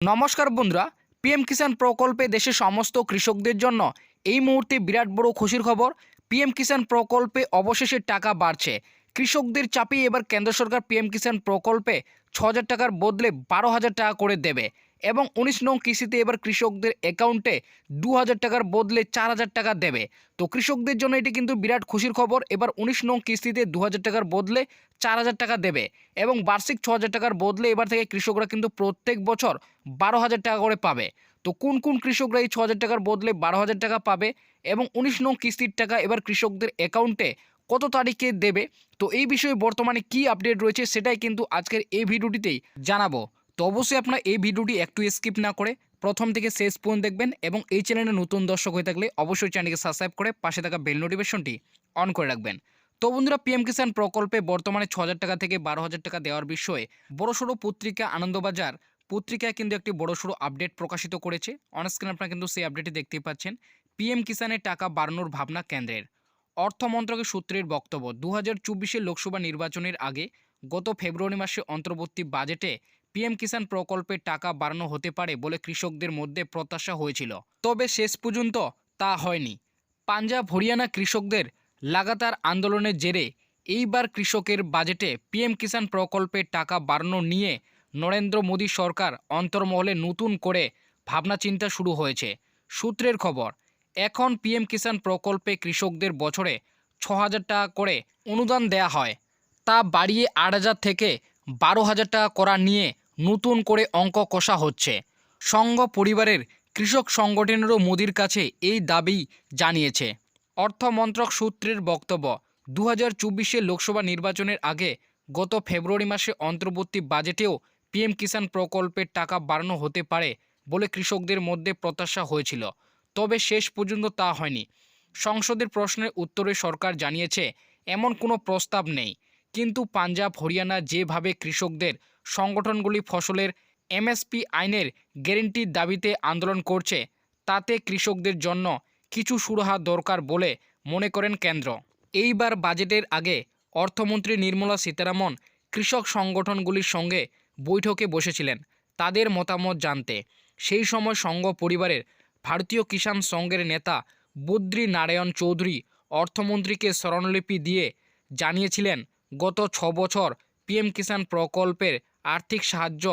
নমস্কার বন্ধুরা পিএম কিষাণ প্রকল্পে দেশের সমস্ত কৃষকদের জন্য এই মুহূর্তে বিরাট বড় খুশির খবর পিএম কিষাণ প্রকল্পে অবশেষে টাকা বাড়ছে। কৃষকদের চাপিয়ে এবার কেন্দ্র সরকার পিএম কিষাণ প্রকল্পে ছ টাকার বদলে বারো হাজার টাকা করে দেবে। এবং উনিশ নং কিস্তিতে এবার কৃষকদের অ্যাকাউন্টে দু হাজার টাকার বদলে চার হাজার টাকা দেবে। তো কৃষকদের জন্য এটি কিন্তু বিরাট খুশির খবর। এবার উনিশ নং কিস্তিতে দু হাজার টাকার বদলে চার হাজার টাকা দেবে এবং বার্ষিক ছ হাজার টাকার বদলে এবার থেকে কৃষকরা কিন্তু প্রত্যেক বছর বারো হাজার টাকা করে পাবে। তো কোন কোন কৃষকরা এই ছ হাজার টাকার বদলে বারো হাজার টাকা পাবে এবং উনিশ নং কিস্তির টাকা এবার কৃষকদের অ্যাকাউন্টে কত তারিখে দেবে? তো এই বিষয়ে বর্তমানে কি আপডেট রয়েছে সেটাই কিন্তু আজকের এই ভিডিওটিতেই জানাব। তো অবশ্যই আপনারা এই ভিডিওটি একটু স্কিপ না করে প্রথম থেকে শেষ পর্যন্ত দেখবেন এবং এই চ্যানেলে নতুন দর্শক হয়ে থাকলে অবশ্যই চ্যানেলকে সাবস্ক্রাইব করে পাশে থাকা বেল নোটিফিকেশনটি অন করে রাখবেন। তো বন্ধুরা পিএম কিষাণ প্রকল্পে বর্তমানে ছ টাকা থেকে বারো হাজার টাকা দেওয়ার বিষয়ে বড়সড় পত্রিকা আনন্দবাজার পত্রিকায় কিন্তু একটি বড়সড় আপডেট প্রকাশিত করেছে। অনস্ক্রিন আপনারা কিন্তু সেই আপডেটটি দেখতেই পাচ্ছেন। পিএম কিষাণের টাকা বাড়ানোর ভাবনা কেন্দ্রের। অর্থ মন্ত্রকের সূত্রের বক্তব্য দু হাজার লোকসভা নির্বাচনের আগে গত ফেব্রুয়ারি মাসে অন্তর্বর্তী বাজেটে পিএম কিষাণ প্রকল্পের টাকা বাড়ানো হতে পারে বলে কৃষকদের মধ্যে প্রত্যাশা হয়েছিল। তবে শেষ পর্যন্ত তা হয়নি। পাঞ্জাব, হরিয়ানা কৃষকদের লাগাতার আন্দোলনের জেরে এইবার কৃষকের বাজেটে পিএম কিষাণ প্রকল্পের টাকা বাড়ানো নিয়ে নরেন্দ্র মোদী সরকার অন্তর্মহলে নতুন করে ভাবনা চিন্তা শুরু হয়েছে। সূত্রের খবর, এখন পিএম কিষাণ প্রকল্পে কৃষকদের বছরে ছ হাজার টাকা করে অনুদান দেয়া হয়। তা বাড়িয়ে আট হাজার থেকে বারো হাজার টাকা করা নিয়ে নতুন করে অঙ্ক কষা হচ্ছে। সংঘ পরিবারের কৃষক সংগঠনেরও মোদির কাছে এই দাবি জানিয়েছে। অর্থমন্ত্রক সূত্রের বক্তব্য দু হাজার লোকসভা নির্বাচনের আগে গত ফেব্রুয়ারি মাসে অন্তর্বর্তী বাজেটেও পিএম কিষাণ প্রকল্পের টাকা বাড়ানো হতে পারে বলে কৃষকদের মধ্যে প্রত্যাশা হয়েছিল। তবে শেষ পর্যন্ত তা হয়নি। সংসদের প্রশ্নের উত্তরে সরকার জানিয়েছে, এমন কোনো প্রস্তাব নেই। কিন্তু পাঞ্জাব, হরিয়ানা যেভাবে কৃষকদের সংগঠনগুলি ফসলের এমএসপি আইনের গ্যারেন্টির দাবিতে আন্দোলন করছে। তাতে কৃষকদের জন্য কিছু সুরাহা দরকার বলে মনে করেন কেন্দ্র। এইবার বাজেটের আগে অর্থমন্ত্রী নির্মলা সীতারামন কৃষক সংগঠনগুলির সঙ্গে বৈঠকে বসেছিলেন। তাদের মতামত জানতে সেই সময় সংঘ পরিবারের ভারতীয় কিষাণ সংঘের নেতা বদ্রী নারায়ণ চৌধুরী অর্থমন্ত্রীকে স্মরণলিপি দিয়ে জানিয়েছিলেন, গত ছ বছর পিএম কিষাণ প্রকল্পের আর্থিক সাহায্য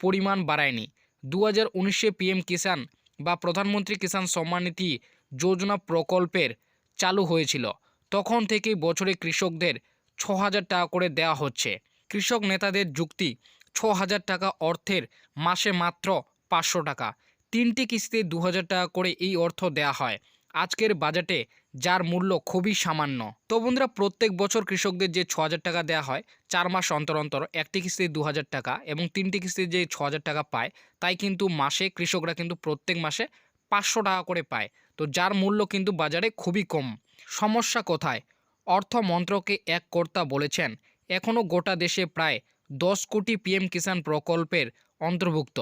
পরিমাণ বাড়ায়নি। দু হাজার উনিশে পিএম কিষাণ বা প্রধানমন্ত্রী কিষাণ সম্মান নিধি যোজনা প্রকল্পের চালু হয়েছিল। তখন থেকেই বছরে কৃষকদের ছ হাজার টাকা করে দেওয়া হচ্ছে। কৃষক নেতাদের যুক্তি ছ হাজার টাকা অর্থের মাসে মাত্র পাঁচশো টাকা। তিনটি কিস্তিতে দু হাজার টাকা করে এই অর্থ দেওয়া হয়। আজকের বাজেটে যার মূল্য খুবই সামান্য। তো বন্ধুরা, প্রত্যেক বছর কৃষকদের যে ছ টাকা দেওয়া হয়, চার মাস অন্তর অন্তর একটি কিস্তি দু হাজার টাকা এবং তিনটি কিস্তিতে যে ছ টাকা পায়, তাই কিন্তু মাসে কৃষকরা কিন্তু প্রত্যেক মাসে পাঁচশো টাকা করে পায়। তো যার মূল্য কিন্তু বাজারে খুবই কম। সমস্যা কোথায়? অর্থ মন্ত্রকে এক কর্তা বলেছেন এখনও গোটা দেশে প্রায় দশ কোটি পিএম কিষাণ প্রকল্পের অন্তর্ভুক্ত।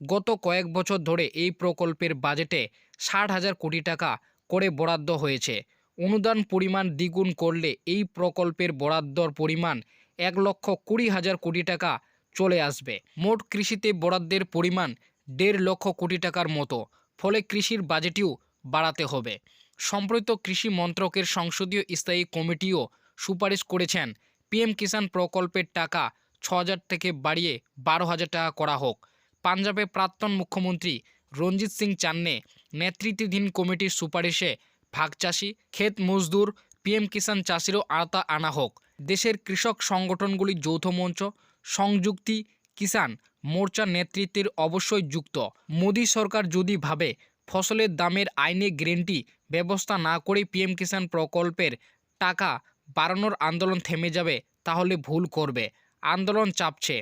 গত কয়েক বছর ধরে এই প্রকল্পের বাজেটে ষাট হাজার কোটি টাকা করে বরাদ্দ হয়েছে। অনুদান পরিমাণ দ্বিগুণ করলে এই প্রকল্পের বরাদ্দর পরিমাণ এক লক্ষ কুড়ি হাজার কোটি টাকা চলে আসবে। মোট কৃষিতে বরাদ্দের পরিমাণ দেড় লক্ষ কোটি টাকার মতো। ফলে কৃষির বাজেটেও বাড়াতে হবে। সম্প্রতি কৃষি মন্ত্রকের সংসদীয় স্থায়ী কমিটিও সুপারিশ করেছেন। পিএম কিষাণ প্রকল্পের টাকা ছ থেকে বাড়িয়ে বারো হাজার টাকা করা হোক। পাঞ্জাবে প্রাক্তন মুখ্যমন্ত্রী রঞ্জিত সিং চান্নে নেতৃত্বাধীন কমিটির সুপারিশে ভাগচাষি ক্ষেত মজদুর, পিএম কিষাণ চাষিরও আওতা আনা হোক। দেশের কৃষক সংগঠনগুলির যৌথ মঞ্চ, সংযুক্তি, কিষাণ মোর্চার নেতৃত্বের অবশ্যই যুক্ত। মোদী সরকার যদি ভাবে ফসলের দামের আইনে গ্যারেন্টি ব্যবস্থা না করে পিএম কিষাণ প্রকল্পের টাকা বাড়ানোর আন্দোলন থেমে যাবে, তাহলে ভুল করবে। আন্দোলন চাপছে।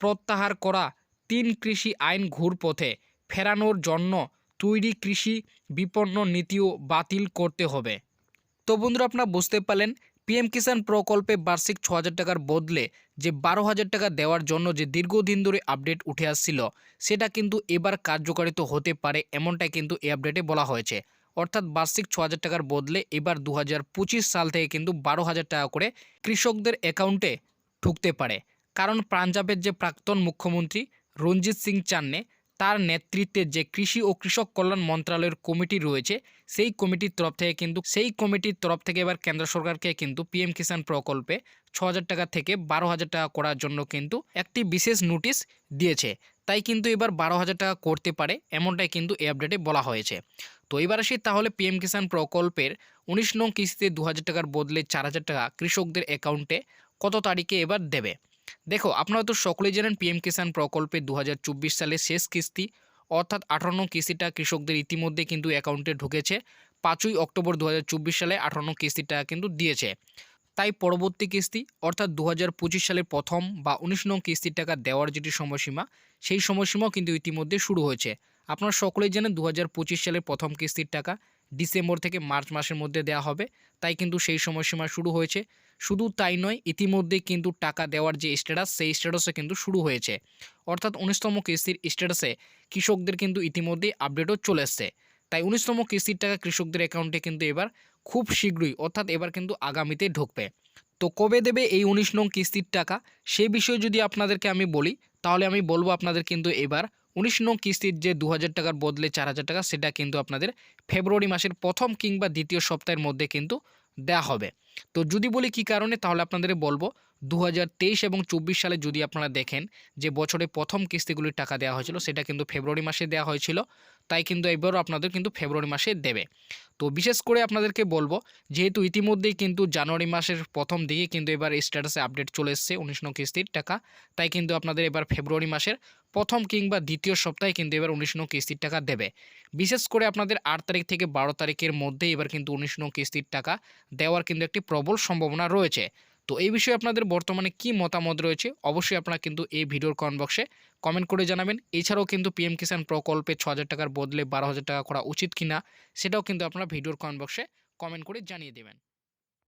প্রত্যাহার করা তিন কৃষি আইন ঘুরপথে ফেরানোর জন্য তৈরি কৃষি বিপণন নীতিও বাতিল করতে হবে। তো বন্ধুরা, আপনারা বুঝতে পারলেন, পিএম কিষাণ প্রকল্পে বার্ষিক ছ হাজার টাকার বদলে যে বারো হাজার টাকা দেওয়ার জন্য যে দীর্ঘদিন ধরে আপডেট উঠে আসছিল, সেটা কিন্তু এবার কার্যকারিত হতে পারে এমনটাই কিন্তু এই আপডেটে বলা হয়েছে। অর্থাৎ বার্ষিক ছ হাজার টাকার বদলে এবার দু হাজার পঁচিশ সাল থেকে কিন্তু বারো হাজার টাকা করে কৃষকদের অ্যাকাউন্টে ঢুকতে পারে। কারণ পাঞ্জাবের যে প্রাক্তন মুখ্যমন্ত্রী রঞ্জিত সিং চান্নে তার নেতৃত্বে যে কৃষি ও কৃষক কল্যাণ মন্ত্রণালয়ের কমিটি রয়েছে, সেই কমিটির তরফ থেকে কিন্তু, সেই কমিটির তরফ থেকে এবার কেন্দ্র সরকারকে কিন্তু পিএম কিষাণ প্রকল্পে ছ হাজার টাকা থেকে বারো হাজার টাকা করার জন্য কিন্তু একটি বিশেষ নোটিশ দিয়েছে। তাই কিন্তু এবার বারো হাজার টাকা করতে পারে, এমনটাই কিন্তু এই আপডেটে বলা হয়েছে। তো এবার আসি তাহলে পিএম কিষাণ প্রকল্পের উনিশ নং কিস্তিতে দু হাজার টাকার বদলে চার হাজার টাকা কৃষকদের অ্যাকাউন্টে কত তারিখে এবার দেবে? দেখো, আপনারা তো সকলেই জানেন পিএম কিষাণ প্রকল্পে দুহাজার চব্বিশ সালে শেষ কিস্তি, অর্থাৎ আঠারো নং কিস্তিটা কৃষকদের ইতিমধ্যে কিন্তু অ্যাকাউন্টে ঢুকেছে। পাঁচই অক্টোবর দু হাজার চব্বিশ সালে আঠারো নং কিস্তিটা কিন্তু দিয়েছে। তাই পরবর্তী কিস্তি, অর্থাৎ দু হাজার পঁচিশ সালের প্রথম বা উনিশ নং কিস্তির টাকা দেওয়ার যেটি সময়সীমা, সেই সময়সীমাও কিন্তু ইতিমধ্যে শুরু হয়েছে। আপনারা সকলেই জানেন দু হাজার পঁচিশ সালের প্রথম কিস্তির টাকা ডিসেম্বর থেকে মার্চ মাসের মধ্যে দেওয়া হবে। তাই কিন্তু সেই সময়সীমা শুরু হয়েছে। শুধু তাই নয়, ইতিমধ্যে কিন্তু টাকা দেওয়ার যে স্ট্যাটাস সেই স্ট্যাটাসে কিন্তু শুরু হয়েছে। অর্থাৎ উনিশতম কিস্তির স্ট্যাটাসে কৃষকদের কিন্তু ইতিমধ্যেই আপডেটও চলে এসছে। তাই উনিশতম কিস্তির টাকা কৃষকদের অ্যাকাউন্টে কিন্তু এবার খুব শীঘ্রই, অর্থাৎ এবার কিন্তু আগামীতে ঢুকবে। তো কবে দেবে এই উনিশ নং কিস্তির টাকা, সে বিষয়ে যদি আপনাদেরকে আমি বলি, তাহলে আমি বলব আপনাদের কিন্তু এবার উনিশ নং কিস্তির যে দু হাজার টাকার বদলে চার হাজার টাকা, সেটা কিন্তু আপনাদের ফেব্রুয়ারি মাসের প্রথম কিংবা দ্বিতীয় সপ্তাহের মধ্যে কিন্তু দেওয়া হবে। তো যদি বলি কি কারণে, তাহলে আপনাদের বলব দু হাজার তেইশ এবং চব্বিশ সালে যদি আপনারা দেখেন যে বছরে প্রথম কিস্তিগুলির টাকা দেওয়া হয়েছিল, সেটা কিন্তু ফেব্রুয়ারি মাসে দেওয়া হয়েছিল। তাই কিন্তু এবারও আপনাদের কিন্তু ফেব্রুয়ারি মাসে দেবে। তো বিশেষ করে আপনাদেরকে বলব, যেহেতু ইতিমধ্যেই কিন্তু জানুয়ারি মাসের প্রথম দিকে কিন্তু এবার স্ট্যাটাসে আপডেট চলে এসছে উনিশ নং কিস্তির টাকা, তাই কিন্তু আপনাদের এবার ফেব্রুয়ারি মাসের প্রথম কিংবা দ্বিতীয় সপ্তাহে কিন্তু এবার উনিশ নং কিস্তির টাকা দেবে। বিশেষ করে আপনাদের আট তারিখ থেকে বারো তারিখের মধ্যে এবার কিন্তু উনিশ নং কিস্তির টাকা দেওয়ার কিন্তু একটি প্রবল সম্ভাবনা রয়েছে। তো এই বিষয়ে আপনাদের বর্তমানে কি মতামত রয়েছে, অবশ্যই আপনারা কিন্তু এই ভিডিওর কমেন্ট বক্সে কমেন্ট করে জানাবেন। এছাড়াও কিন্তু পিএম কিষাণ প্রকল্পে ছ টাকার বদলে বারো হাজার টাকা করা উচিত কিনা, সেটাও কিন্তু আপনারা ভিডিওর কমেন্ট বক্সে কমেন্ট করে জানিয়ে দেবেন।